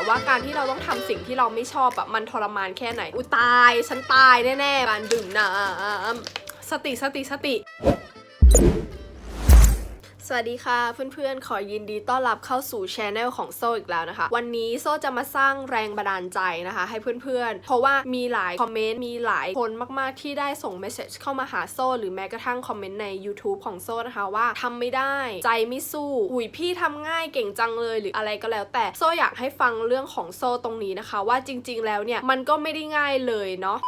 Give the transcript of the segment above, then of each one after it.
ละว่าการที่เราต้องทำสิ่งที่เราไม่ชอบแบบมันทรมานแค่ไหน อุตาย ฉันตายแน่ๆการดื่มน้ำสติสติสติ สวัสดีค่ะเพื่อนๆ ขอยินดีต้อนรับเข้าสู่ช anel ของโซอีกแล้วนะคะ วันนี้โซจะมาสร้างแรงบันดาลใจนะคะ ให้เพื่อนๆ เพราะว่ามีหลายคอมเมนต์มีหลายคนมากๆที่ได้ส่งเมสเซจเข้ามาหาโซหรือแม้กระทั่งคอมเมนต์ใน YouTube ของโซนะคะว่าทำไม่ได้ใจไม่สู้อุยพี่ทำง่ายเก่งจังเลยหรืออะไรก็แล้ว แต่โซอยากให้ฟังเรื่องของโซตรงนี้นะคะ ว่าจริง ๆ แล้วเนี่ยมันก็ไม่ได้ง่ายเลยเนาะ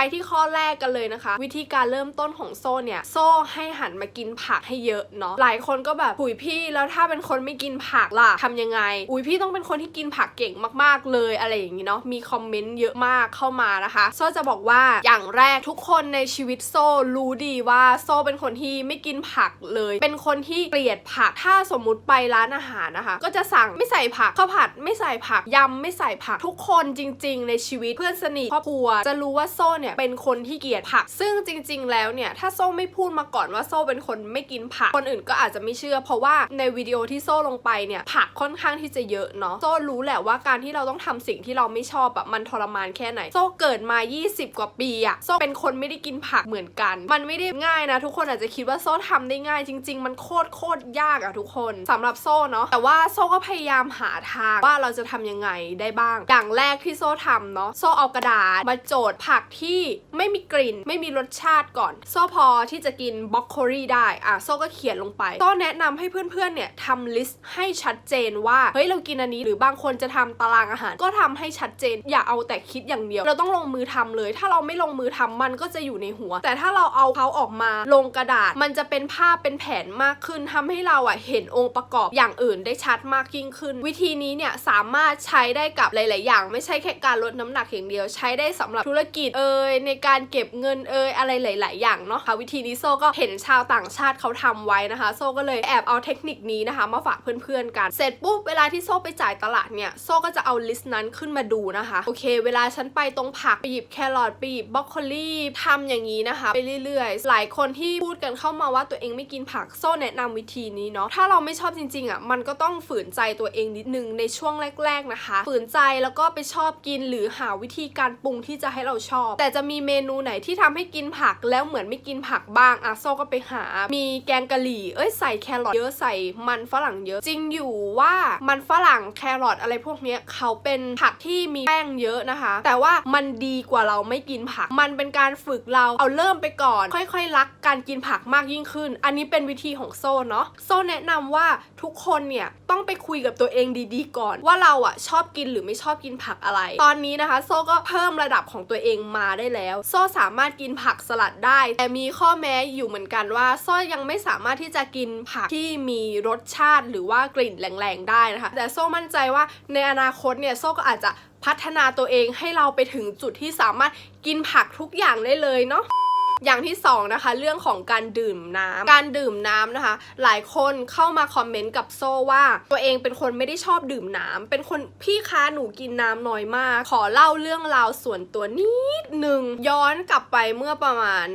ไปที่ข้อแรกกันเลยนะคะ วิธีการเริ่มต้นของโซ่เนี่ย โซ่ให้หันมากินผักให้เยอะเนาะหลายคนก็แบบอุยพี่แล้วถ้าเป็นคนไม่กินผักล่ะทำยังไง อุยพี่ต้องเป็นคนที่กินผักเก่งมากๆเลยอะไรอย่างนี้เนาะมีคอมเมนต์เยอะมากเข้ามานะคะ โซ่จะบอกว่าอย่างแรกทุกคนในชีวิตโซ่รู้ดีว่าโซ่เป็นคนที่ไม่กินผักเลย เป็นคนที่เกลียดผักถ้าสมมุติไปร้านอาหารนะคะ ก็จะสั่งไม่ใส่ผักข้าวผัดไม่ใส่ผักยำไม่ใส่ผักทุกคนจริง ๆ ในชีวิตเพื่อนสนิทครอบครัวจะรู้ว่าโซ่เนี่ยเป็นคนที่เกลียดผัก ซึ่งจริง ๆ แล้วเนี่ยถ้าโซ่ไม่พูดมาก่อนว่าโซ่เป็นคนไม่กินผัก คนอื่นก็อาจจะไม่เชื่อ เพราะว่าในวิดีโอที่โซ่ลงไปเนี่ยผักค่อนข้างที่จะเยอะเนาะโซ่รู้แหละว่าการที่เราต้องทำสิ่งที่เราไม่ชอบอะมันทรมานแค่ไหน โซ่เกิดมา 20 กว่าปีอะโซ่เป็นคนไม่ได้กินผักเหมือนกัน มันไม่ได้ง่ายนะ ทุกคนอาจจะคิดว่าโซ่ทำได้ง่ายจริง ๆ มันโคตรโคตรยากอะทุกคนสำหรับโซ่เนาะแต่ว่าโซ่ก็พยายามหาทางว่าเราจะทำยังไงได้บ้าง อย่างแรกที่โซ่ทำเนาะโซ่เอากระดาษมาโจทย์ผักที่ไม่มีกลิ่น ไม่มีรสชาติก่อน โซ่พอที่จะกินบล็อกโคลีได้อะโซ่ก็เขียนลงไปโซ่แนะนำให้เพื่อนๆเนี่ยทำลิสต์ให้ชัดเจนว่าเฮ้ยเรากินอันนี้หรือบางคนจะทำตารางอาหาร ก็ทำให้ชัดเจน อย่าเอาแต่คิดอย่างเดียว เราต้องลงมือทำเลย ถ้าเราไม่ลงมือทำมันก็จะอยู่ในหัว แต่ถ้าเราเอาเขาออกมาลงกระดาษ มันจะเป็นภาพเป็นแผนมากขึ้นทำให้เราอะเห็นองค์ประกอบอย่างอื่นได้ชัดมากยิ่งขึ้น วิธีนี้เนี่ยสามารถใช้ได้กับหลาย ๆ อย่าง ไม่ใช่แค่การลดน้ำหนักอย่างเดียว ใช้ได้สำหรับธุรกิจเอ่ยในการเก็บเงินเอ่ยอะไรหลาย ๆ อย่างเนาะค่ะวิธีนี้โซ่ก็เห็นชาวต่างชาติเขาทำไว้นะคะ โซ่ก็เลยแอบเอาเทคนิคนี้นะคะ มาฝากเพื่อน ๆ กัน เสร็จปุ๊บเวลาที่โซ่ไปจ่ายตลาดเนี่ยโซ่ก็จะเอาลิสต์นั้นขึ้นมาดูนะคะโอเค เวลาฉันไปตรงผักไปหยิบแครอทไปหยิบบรอกโคลีทำอย่างนี้นะคะ ไปเรื่อย ๆ หลายคนที่พูดกันเข้ามาว่าตัวเองไม่กินผักโซ่แนะนำวิธีนี้เนาะถ้าเราไม่ชอบจริง ๆ อะ มันก็ต้องฝืนใจตัวเองนิดนึงในช่วงแรก ๆ นะคะ ฝืนใจแล้วก็ไปชอบกินหรือหาวิธีการปรุงที่จะให้เราชอบแต่จะมีเมนูไหนที่ทำให้กินผักแล้วเหมือนไม่กินผักบ้างอะโซก็ไปหา มีแกงกะหรี่ เอ้ยใส่แครอทเยอะใส่มันฝรั่งเยอะ จริงอยู่ว่ามันฝรั่งแครอทอะไรพวกนี้เขาเป็นผักที่มีแป้งเยอะนะคะ แต่ว่ามันดีกว่าเราไม่กินผัก มันเป็นการฝึกเราเอาเริ่มไปก่อน ค่อยๆรักการกินผักมากยิ่งขึ้น อันนี้เป็นวิธีของโซ่เนาะโซ่แนะนำว่าทุกคนเนี่ยต้องไปคุยกับตัวเองดีๆ ก่อน ว่าเราอะชอบกินหรือไม่ชอบกินผักอะไร ตอนนี้นะคะ โซ่ก็เพิ่มระดับของตัวเองมาได้แล้ว โซ่สามารถกินผักสลัดได้ แต่มีข้อแม้อยู่เหมือนกันว่าโซ่ยังไม่สามารถที่จะกินผักที่มีรสชาติหรือว่ากลิ่นแรงๆได้นะคะ แต่โซ่มั่นใจว่าในอนาคตเนี่ยโซ่ก็อาจจะพัฒนาตัวเองให้เราไปถึงจุดที่สามารถกินผักทุกอย่างได้เลยเนาะ อย่างที่สองนะคะเรื่องของการดื่มน้ำการดื่มน้ำนะคะ หลายคนเข้ามาคอมเมนต์กับโซ่ว่า ตัวเองเป็นคนไม่ได้ชอบดื่มน้ำเป็นคนพี่คะหนูกินน้ำน้อยมาก ขอเล่าเรื่องราวส่วนตัวนิดหนึ่งย้อนกลับไปเมื่อประมาณ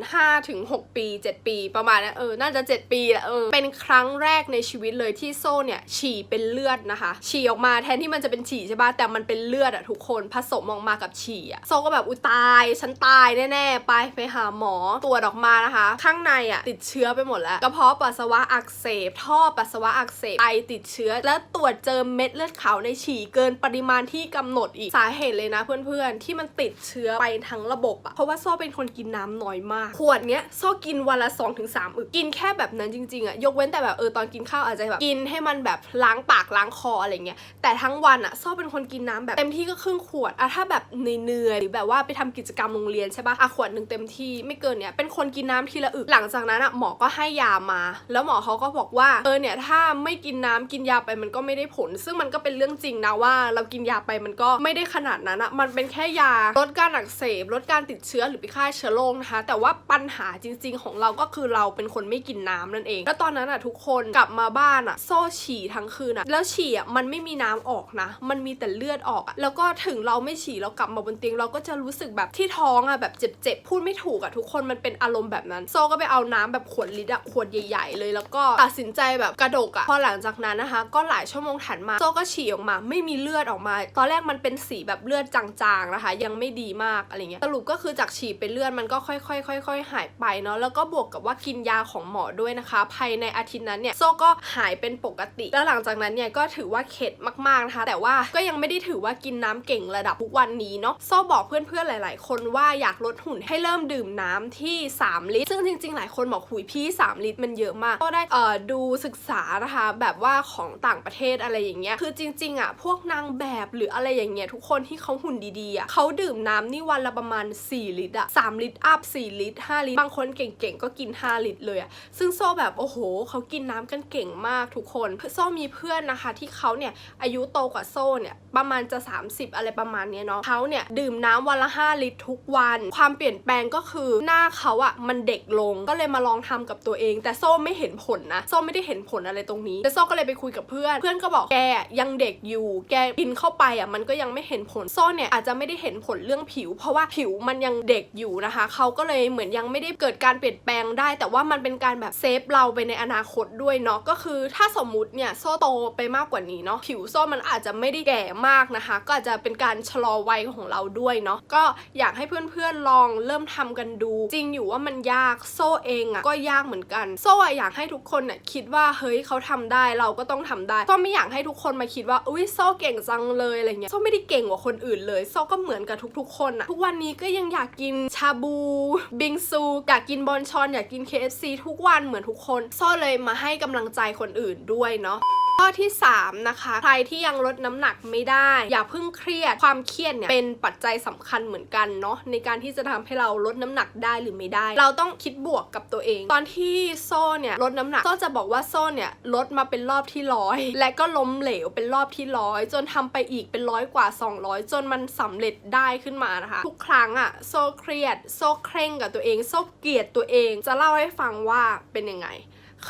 5-6ปี 7 ปี ประมาณนั้นเออน่าจะ 7 ปีเออเป็นครั้งแรกในชีวิตเลยที่โซ่เนี่ยฉี่เป็นเลือดนะคะ ฉี่ออกมาแทนที่มันจะเป็นฉี่ใช่ปะแต่มันเป็นเลือดอะทุกคนผสมออกมากับฉี่อะโซ่ก็แบบอุตายฉันตายแน่ๆไปไปหาหมอตรวจออกมานะคะ ข้างในอะติดเชื้อไปหมดแล้วกระเพาะปัสสาวะอักเสบ ท่อปัสสาวะอักเสบไอติดเชื้อ แล้วตรวจเจอเม็ดเลือดขาวในฉี่เกินปริมาณที่กำหนดอีกสาเหตุเลยนะเพื่อนๆ ที่มันติดเชื้อไปทั้งระบบอะเพราะว่าโซ่เป็นคนกินน้ำน้อยมาก ขวดเนี้ยโซ่กินวันละ2-3อึกกินแค่แบบนั้นจริงๆอะยกเว้นแต่แบบเออตอนกินข้าวอาจจะแบบกินให้มันแบบล้างปากล้างคออะไรเงี้ยแต่ทั้งวันอะโซ่เป็นคนกินน้ำแบบเต็มที่ก็ครึ่งขวดอะถ้าแบบเหนื่อยหรือแบบว่าไปทำกิจกรรมโรงเรียนใช่ปะอะขวดหนึ่งเต็มที่ไม่เกินเนี้ยเป็นคนกินน้ำทีละอึกหลังจากนั้นอะหมอก็ให้ยามา แล้วหมอเขาก็บอกว่าเออเนี่ยถ้าไม่กินน้ำกินยาไปมันก็ไม่ได้ผล ซึ่งมันก็เป็นเรื่องจริงนะว่า เรากินยาไปมันก็ไม่ได้ขนาดนั้นอะมันเป็นแค่ยาลดการอักเสบลดการติดเชื้อหรือไปฆ่าเชื้อโรคนะคะแต่ว่าปัญหาจริง ๆ ของเราก็คือเราเป็นคนไม่กินน้ำนั่นเอง แล้วตอนนั้นอะทุกคนกลับมาบ้านอะโซ่ฉี่ทั้งคืนอะแล้วฉี่อะมันไม่มีน้ำออกนะ มันมีแต่เลือดออกอะแล้วก็ถึงเราไม่ฉี่เรากลับมาบนเตียงเราก็จะรู้สึกแบบที่ท้องอะแบบเจ็บๆพูดไม่ถูกอะทุกคนมันเป็นอารมณ์แบบนั้น โซ่ก็ไปเอาน้ำแบบขวดลิตรอะขวดใหญ่ ๆ เลยแล้วก็ตัดสินใจแบบกระดกอะพอหลังจากนั้นนะคะ ก็หลายชั่วโมงถัดมาโซ่ก็ฉี่ออกมา ไม่มีเลือดออกมา ตอนแรกมันเป็นสีแบบเลือดจางๆนะคะ ยังไม่ดีมากอะไรเงี้ยสรุปก็คือจากฉี่เป็นเลือดมันก็ค่อยๆค่อยๆหายไปเนาะแล้วก็บวกกับว่ากินยาของหมอด้วยนะคะ ภายในอาทิตย์นั้นเนี่ยโซ่ก็หายเป็นปกติ แล้วหลังจากนั้นเนี่ยก็ถือว่าเข็ดมากๆนะคะ แต่ว่าก็ยังไม่ได้ถือว่ากินน้ำเก่งระดับทุกวันนี้เนาะโซ่บอกเพื่อนๆหลาย ๆ คนว่าอยากลดหุ่นให้เริ่มดื่มน้ำที่ที่ 3 ลิตร ซึ่งจริงๆ หลายคนบอกหุยพี่ 3 ลิตรมันเยอะมาก ก็ได้เอ่อดูศึกษานะคะแบบว่าของต่างประเทศอะไรอย่างเงี้ย คือจริงๆอะพวกนางแบบหรืออะไรอย่างเงี้ยทุกคนที่เขาหุ่นดีๆอะเขาดื่มน้ำนี่วันละประมาณ 4 ลิตรอะ3ลิตรอัพ4ลิตร5ลิตร บางคนเก่งๆ ก็กิน 5 ลิตรเลยอะ ซึ่งโซ่แบบโอ้โหเขากินน้ำกันเก่งมากทุกคนโซ่มีเพื่อนนะคะที่เขาเนี่ยอายุโตกว่าโซ่เนี่ยประมาณจะ 30 อะไรประมาณเนี้ยเนาะเขาเนี่ยดื่มน้ำวันละ 5 ลิตรทุกวัน ความเปลี่ยนแปลงก็คือหน้าเขาอะมันเด็กลงก็เลยมาลองทำกับตัวเอง แต่โซ่ไม่เห็นผลนะโซ่ไม่ได้เห็นผลอะไรตรงนี้แต่โซ่ก็เลยไปคุยกับเพื่อน เพื่อนก็บอกแกยังเด็กอยู่ แกกินเข้าไปอะมันก็ยังไม่เห็นผลโซ่เนี่ยอาจจะไม่ได้เห็นผลเรื่องผิว เพราะว่าผิวมันยังเด็กอยู่นะคะเขาก็เลยเหมือนยังไม่ได้เกิดการเปลี่ยนแปลงได้ แต่ว่ามันเป็นการแบบเซฟเราไปในอนาคตด้วยเนาะก็คือถ้าสมมุติเนี่ยโซ่โตไปมากกว่านี้เนาะผิวโซ่มันอาจจะไม่ได้แก่มากนะคะ ก็อาจจะเป็นการชะลอวัยของเราด้วยเนาะก็อยากให้เพื่อนๆลองเริ่มทำกันดูจริงอยู่ว่ามันยากโซ่เองอะ่ะก็ยากเหมือนกัน โซ่อยากให้ทุกคนเนี่ยคิดว่าเฮ้ยเขาทำได้เราก็ต้องทำได้โซ่ไม่อยากให้ทุกคนมาคิดว่าอุ้ยโซ่เก่งจังเลยอะไรเงี้ยโซ่ไม่ได้เก่งกว่าคนอื่นเลยโซ่ก็เหมือนกับทุกๆ คนอะทุกวันนี้ก็ยังอยากกินชาบูบิงซูอยากกินบอนชอนอยากกิน KFC ทุกวันเหมือนทุกคน โซ่เลยมาให้กำลังใจคนอื่นด้วยเนาะ ข้อที่ 3 นะคะ ใครที่ยังลดน้ำหนักไม่ได้ อย่าเพิ่งเครียดความเครียดเนี่ยเป็นปัจจัยสำคัญเหมือนกันเนาะในการที่จะทำให้เราลดน้ำหนักได้หรือไม่ได้ เราต้องคิดบวกกับตัวเอง ตอนที่โซ่เนี่ยลดน้ำหนักโซ่จะบอกว่าโซ่เนี่ยลดมาเป็นรอบที่ร้อยและก็ล้มเหลวเป็นรอบที่ร้อยจนทำไปอีกเป็นร้อยกว่า 200 จนมันสำเร็จได้ขึ้นมานะคะ ทุกครั้งอะโซ่เครียด โซ่เคร่งกับตัวเอง โซ่เกลียดตัวเอง จะเล่าให้ฟังว่าเป็นยังไง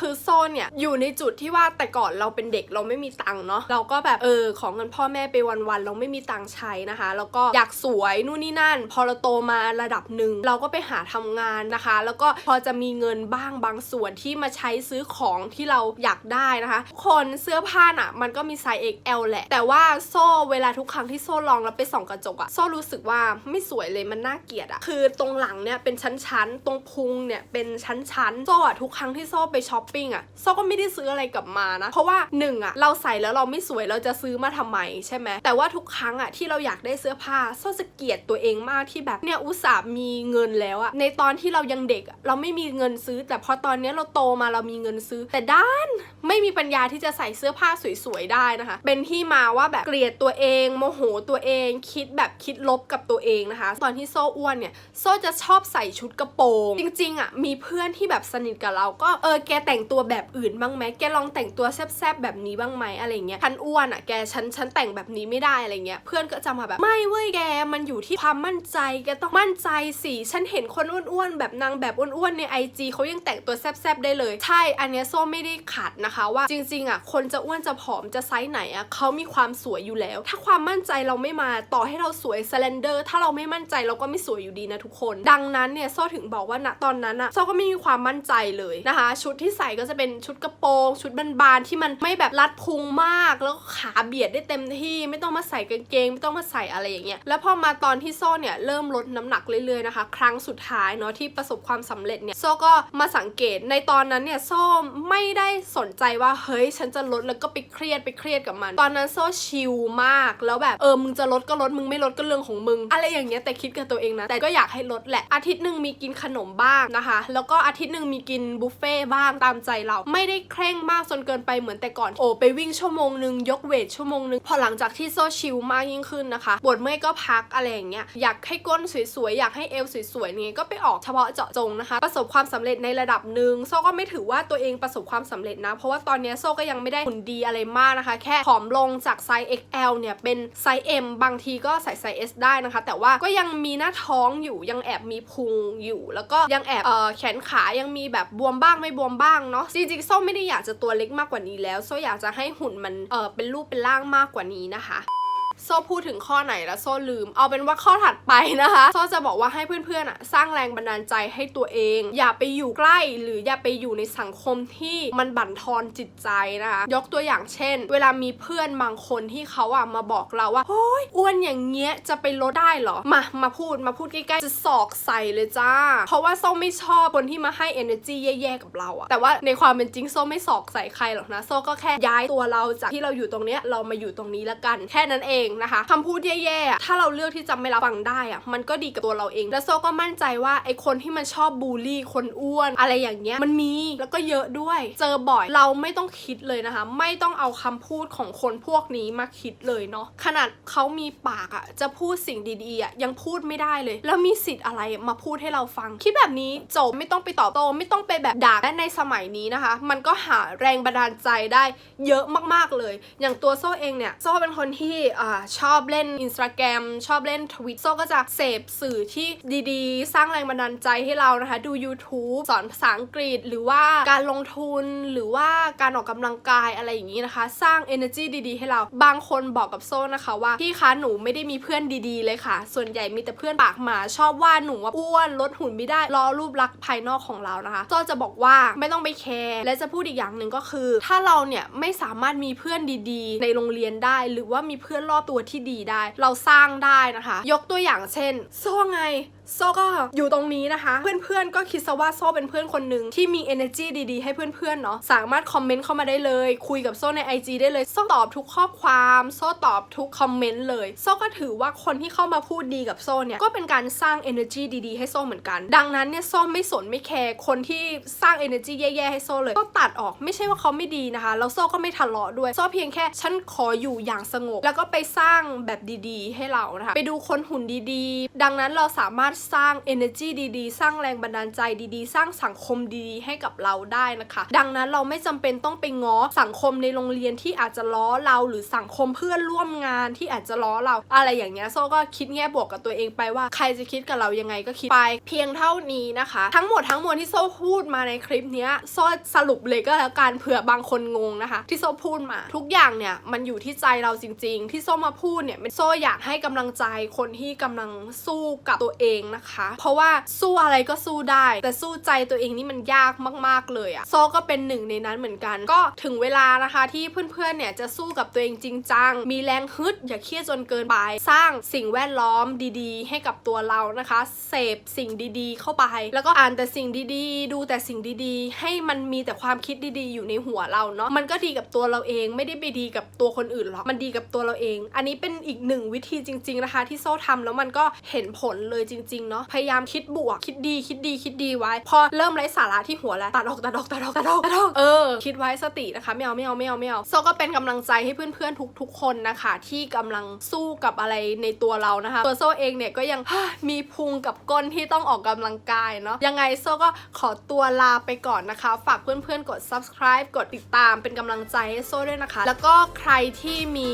คือโซนเนี่ยอยู่ในจุดที่ว่าแต่ก่อนเราเป็นเด็กเราไม่มีตังค์เนาะเราก็แบบเออของเงินพ่อแม่ไปวันๆเราไม่มีตังค์ใช้นะคะ แล้วก็อยากสวยนู่นนี่นั่น พอเราโตมาระดับหนึ่งเราก็ไปหาทำงานนะคะ แล้วก็พอจะมีเงินบ้างบางส่วนที่มาใช้ซื้อของที่เราอยากได้นะคะ คนเสื้อผ้าอะมันก็มีไซส์ XL แหละ แต่ว่าโซ่เวลาทุกครั้งที่โซ่ลองแล้วไปส่องกระจกอะโซ่รู้สึกว่าไม่สวยเลยมันน่าเกลียดอะคือตรงหลังเนี่ยเป็นชั้นๆตรงพุงเนี่ยเป็นชั้นๆโซ่อะทุกครั้งที่โซ่ไปช้อปปิ้งอะโซ่ก็ไม่ได้ซื้ออะไรกลับมานะ เพราะว่าหนึ่งอะเราใส่แล้วเราไม่สวยเราจะซื้อมาทำไมใช่ไหมแต่ว่าทุกครั้งอะที่เราอยากได้เสื้อผ้าโซ่จะเกลียดตัวเองมากที่แบบเนี่ยอุตส่าห์มีเงินแล้วอะในตอนที่เรายังเด็กเราไม่มีเงินซื้อ แต่พอตอนนี้เราโตมาเรามีเงินซื้อ แต่ด้านไม่มีปัญญาที่จะใส่เสื้อผ้าสวยๆได้นะคะ เป็นที่มาว่าแบบเกลียดตัวเองโมโหตัวเอง คิดแบบคิดลบกับตัวเองนะคะ ตอนที่โซ่อ้วนเนี่ยโซ่จะชอบใส่ชุดกระโปรง จริงๆอะมีเพื่อนที่แบบสนิทกับเราก็เออแกแต่งแต่งตัวแบบอื่นบ้างไหมแกลองแต่งตัวแซบๆแบบนี้บ้างไหมอะไรเงี้ยฉันอ้วนอะแกฉันฉันแต่งแบบนี้ไม่ได้อะไรเงี้ยเพื่อนก็จะมาแบบไม่เว้ยแกมันอยู่ที่ความมั่นใจแกต้องมั่นใจสิฉันเห็นคนอ้วนๆแบบนางแบบอ้วนๆในไอจีเขายังแต่งตัวแซบๆได้เลย ใช่อันเนี้ยโซ่ไม่ได้ขัดนะคะว่าจริงๆอะคนจะอ้วนจะผอมจะไซส์ไหนอะเขามีความสวยอยู่แล้ว ถ้าความมั่นใจเราไม่มาต่อให้เราสวยสเลนเดอร์ ถ้าเราไม่มั่นใจเราก็ไม่สวยอยู่ดีนะทุกคน ดังนั้นเนี่ยโซ่ถึงบอกว่าณตอนนั้นอะโซ่ก็ไม่มีความมั่นใจเลยนะคะ ชุดที่ใส่ก็จะเป็นชุดกระโปรง ชุดบานๆที่มันไม่แบบรัดพุงมาก แล้วขาเบียดได้เต็มที่ ไม่ต้องมาใส่กางเกง ไม่ต้องมาใส่อะไรอย่างเงี้ยแล้วพอมาตอนที่โซ่เนี่ยเริ่มลดน้ำหนักเรื่อยๆนะคะ ครั้งสุดท้ายเนาะที่ประสบความสำเร็จเนี่ยโซ่ก็มาสังเกตในตอนนั้นเนี่ยโซ่ไม่ได้สนใจว่าเฮ้ยฉันจะลดแล้วก็ไปเครียดไปเครียดกับมัน ตอนนั้นโซ่ชิลมากแล้วแบบเออมึงจะลดก็ลดมึงไม่ลดก็เรื่องของมึง อะไรอย่างเงี้ยแต่คิดกับตัวเองนะแต่ก็อยากให้ลดแหละอาทิตย์หนึ่งมีกินขนมบ้างนะคะ แล้วก็อาทิตย์หนึ่งมีกินบุฟเฟ่บ้างตามใจเรา ไม่ได้เคร่งมากจนเกินไปเหมือนแต่ก่อนโอ้ไปวิ่งชั่วโมงหนึ่งยกเวทชั่วโมงหนึ่งพอหลังจากที่โซ่ชิลมากยิ่งขึ้นนะคะปวดเมื่อยก็พักอะไรอย่างเงี้ยอยากให้ก้นสวยๆอยากให้เอวสวยๆนี่ก็ไปออกเฉพาะเจาะจงนะคะ ประสบความสำเร็จในระดับหนึ่งโซ่ก็ไม่ถือว่าตัวเองประสบความสำเร็จนะ เพราะว่าตอนนี้โซ่ก็ยังไม่ได้หุ่นดีอะไรมากนะคะ แค่ผอมลงจากไซส์ XL เนี่ยเป็นไซส์ M บางทีก็ใส่ไซส์ S ได้นะคะ แต่ว่าก็ยังมีหน้าท้องอยู่ยังแอบมีพุงอยู่ แล้วก็ยังแอบเอ่อแขนขายังมีแบบบวมบ้างไม่บวมบ้างเนาะจริงๆโซ่ไม่ได้อยากจะตัวเล็กมากกว่านี้แล้วโซ่อยากจะให้หุ่นมันเออเป็นรูปเป็นร่างมากกว่านี้นะคะ โซ่พูดถึงข้อไหนแล้วโซ่ลืม เอาเป็นว่าข้อถัดไปนะคะ โซ่จะบอกว่าให้เพื่อนๆอะสร้างแรงบันดาลใจให้ตัวเอง อย่าไปอยู่ใกล้หรืออย่าไปอยู่ในสังคมที่มันบั่นทอนจิตใจนะคะ ยกตัวอย่างเช่น เวลามีเพื่อนบางคนที่เขาอะมาบอกเราว่าโอ้ยอ้วนอย่างเงี้ยจะไปลดได้เหรอ มามาพูดมาพูดใกล้ๆจะสอกใส่เลยจ้า เพราะว่าโซ่ไม่ชอบคนที่มาให้ energy แย่ๆกับเราอะแต่ว่าในความเป็นจริงโซ่ไม่สอกใส่ใครหรอกนะโซ่ก็แค่ย้ายตัวเราจากที่เราอยู่ตรงเนี้ยเรามาอยู่ตรงนี้ละกัน แค่นั้นเองนะคะคำพูดแย่ๆ ถ้าเราเลือกที่จะไม่รับฟังได้อะมันก็ดีกับตัวเราเอง แล้วโซ่ก็มั่นใจว่าไอคนที่มันชอบบูลลี่คนอ้วน อะไรอย่างเงี้ยมันมีแล้วก็เยอะด้วย เจอบ่อยเราไม่ต้องคิดเลยนะคะ ไม่ต้องเอาคำพูดของคนพวกนี้มาคิดเลยเนาะขนาดเขามีปากอะจะพูดสิ่งดีๆอะยังพูดไม่ได้เลย แล้วมีสิทธิ์อะไรมาพูดให้เราฟัง คิดแบบนี้จบไม่ต้องไปตอบโต้ไม่ต้องไปแบบด่าและในสมัยนี้นะคะ มันก็หาแรงบันดาลใจได้เยอะมากๆเลย อย่างตัวโซ่เองเนี่ยโซ่เป็นคนที่อ่าชอบเล่น Instagram ชอบเล่นทวิตโซ่ก็จะเสพสื่อที่ดีๆ สร้างแรงบันดาลใจให้เรานะคะ ดู YouTube สอนภาษาอังกฤษ หรือว่าการลงทุนหรือว่าการออกกำลังกายอะไรอย่างนี้นะคะ สร้าง energy ดีๆ ให้เราบางคนบอกกับโซ่นะคะว่าพี่คะหนูไม่ได้มีเพื่อนดีๆ เลยค่ะ ส่วนใหญ่มีแต่เพื่อนปากหมาชอบว่าหนูว่าอ้วนลดหุ่นไม่ได้ล้อรูปลักษณ์ภายนอกของเรานะคะโซ่จะบอกว่าไม่ต้องไปแคร์และจะพูดอีกอย่างหนึ่งก็คือ ถ้าเราเนี่ยไม่สามารถมีเพื่อนดีๆ ในโรงเรียนได้ หรือว่ามีเพื่อนรอบตัวที่ดีได้ เราสร้างได้นะคะ ยกตัวอย่างเช่นโซ่ไงโซ่ก็อยู่ตรงนี้นะคะ เพื่อนๆก็คิดซะว่าโซ่เป็นเพื่อนคนหนึ่งที่มี energy ดีๆ ให้เพื่อนๆเนาะสามารถคอมเมนต์เข้ามาได้เลย คุยกับโซ่ใน IG ได้เลยโซ่ตอบทุกข้อความโซ่ตอบทุกคอมเมนต์เลยโซ่ก็ถือว่าคนที่เข้ามาพูดดีกับโซ่เนี่ยก็เป็นการสร้าง energy ดีๆ ให้โซ่เหมือนกัน ดังนั้นเนี่ยโซ่ไม่สนไม่แคร์คนที่สร้าง energy แย่ๆให้โซ่เลยก็ตัดออกไม่ใช่ว่าเขาไม่ดีนะคะแล้วโซ่ก็ไม่ทะเลาะด้วยโซ่เพียงแค่ฉันขออยู่อย่างสงบ แล้วก็ไปสร้างแบบดีๆ ให้เรานะคะไปดูคนหุ่นดีๆ ดังนั้นเราสามารถสร้าง energy ดีๆ สร้างแรงบันดาลใจดีๆ สร้างสังคมดีๆ ให้กับเราได้นะคะ ดังนั้นเราไม่จำเป็นต้องไปง้อสังคมในโรงเรียนที่อาจจะล้อเราหรือสังคมเพื่อนร่วมงานที่อาจจะล้อเรา อะไรอย่างเงี้ยโซ่ก็คิดแง่บวกกับตัวเองไปว่าใครจะคิดกับเรายังไงก็คิดไป เพียงเท่านี้นะคะ ทั้งหมดทั้งมวลที่โซ่พูดมาในคลิปนี้โซ่สรุปเลยก็แล้วกันเผื่อบางคนงงนะคะ ที่โซ่พูดมา ทุกอย่างเนี่ยมันอยู่ที่ใจเราจริง ๆ ที่โซ่มาพูดเนี่ยโซ่อยากให้กำลังใจคนที่กำลังสู้กับตัวเองนะคะ เพราะว่าสู้อะไรก็สู้ได้ แต่สู้ใจตัวเองนี่มันยากมากๆเลยอะโซ่ก็เป็นหนึ่งในนั้นเหมือนกัน ก็ถึงเวลานะคะที่เพื่อนๆเนี่ยจะสู้กับตัวเองจริงจัง มีแรงฮึดอย่าเครียดจนเกินไป สร้างสิ่งแวดล้อมดีๆ ให้กับตัวเรานะคะ เสพสิ่งดีๆ เข้าไป แล้วก็อ่านแต่สิ่งดีๆ ดูแต่สิ่งดีๆ ให้มันมีแต่ความคิดดีๆ อยู่ในหัวเราเนาะ มันก็ดีกับตัวเราเอง ไม่ได้ไปดีกับตัวคนอื่นหรอก มันดีกับตัวเราเอง อันนี้เป็นอีกหนึ่งวิธีจริง ๆนะคะ ที่โซ่ทำแล้วมันก็เห็นผลเลยจริงๆเนาะพยายามคิดบวกคิดดีคิดดีคิดดีไว้ พอเริ่มไร้สาระที่หัวแล้วตัดออกตัดออกตัดออกตัดออกตัดออกเออคิดไว้สตินะคะไม่เอาไม่เอาไม่เอาไม่เอาโซ่ก็เป็นกำลังใจให้เพื่อนๆทุก ๆ คนนะคะ ที่กำลังสู้กับอะไรในตัวเรานะคะตัวโซ่เองเนี่ยก็ยังมีพุงกับก้นที่ต้องออกกำลังกายเนาะยังไงโซ่ก็ขอตัวลาไปก่อนนะคะ ฝากเพื่อนๆกด subscribe กดติดตามเป็นกำลังใจให้โซ่ด้วยนะคะ แล้วก็ใครที่มี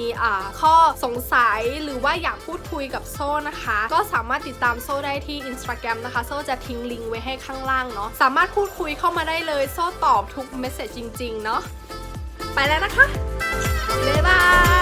ข้อสงสัยหรือว่าอยากพูดคุยกับโซ่นะคะ ก็สามารถติดตามโซ่ได้ที่ Instagram นะคะโซ่จะทิ้งลิงก์ไว้ให้ข้างล่างเนาะสามารถพูดคุยเข้ามาได้เลยโซ่ตอบทุกเมสเซจจริง ๆ เนาะไปแล้วนะคะบ๊ายบาย